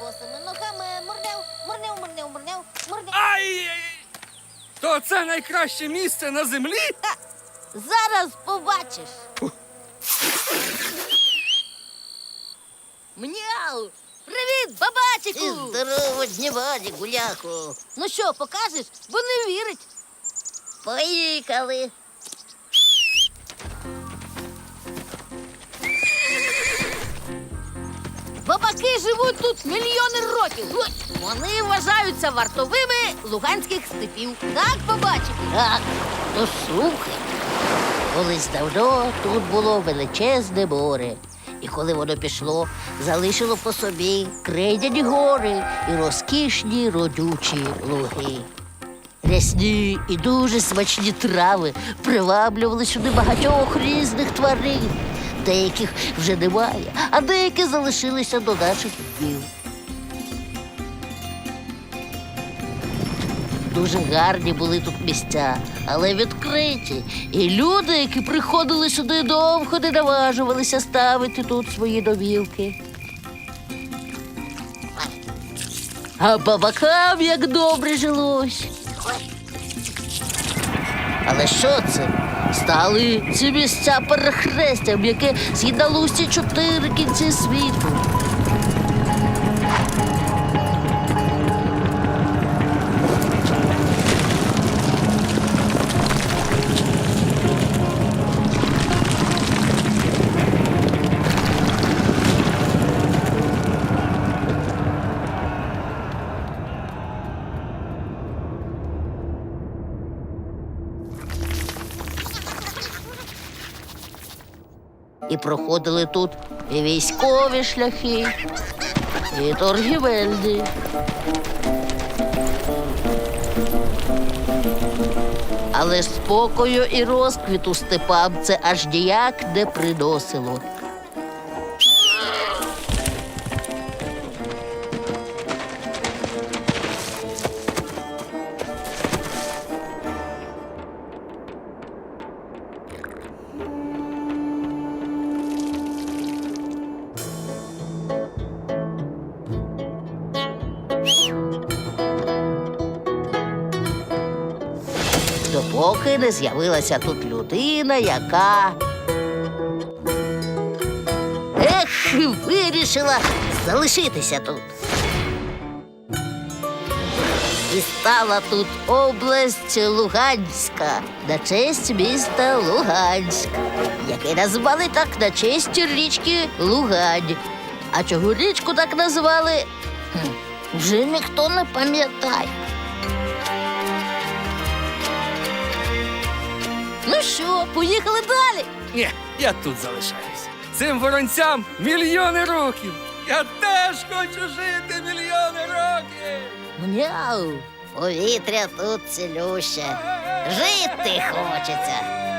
Босими ногами, мурняв, мурняв, мурняв, мурняв, мурняв. Ай! То це найкраще місце на землі? Зараз побачиш. Мняу! Привіт, бабачику! Здорово, дніваді, гуляку. Ну що, покажеш? Бо не вірить. Поїхали. Бабаки живуть тут мільйони років. Вони вважаються вартовими луганських степів. Так, бабачику? Так, то слухай. Колись давно тут було величезне море. І коли воно пішло, залишило по собі крейдяні гори і розкішні родючі луги. Рясні і дуже смачні трави приваблювали сюди багатьох різних тварин. Деяких вже немає, а деякі залишилися до наших днів. Дуже гарні були тут місця, але відкриті. І люди, які приходили сюди довго, не наважувалися ставити тут свої домівки. А бабакам як добре жилось. Але що це? Стали ці місця перехрестям, яке з'єднало усі чотири кінці світу. І проходили тут і військові шляхи, і торгівельні. Але спокою і розквіту степам це аж ніяк не приносило. Допоки не з'явилася тут людина, яка. Ех, вирішила залишитися тут. І стала тут область Луганська на честь міста Луганськ, яке назвали так на честь річки Лугань. А чого річку так назвали? Вже ніхто не пам'ятає. Що, поїхали далі? Ні, я тут залишаюся. Цим воронцям мільйони років. Я теж хочу жити мільйони років. Мняу, повітря тут цілюще. Жити хочеться.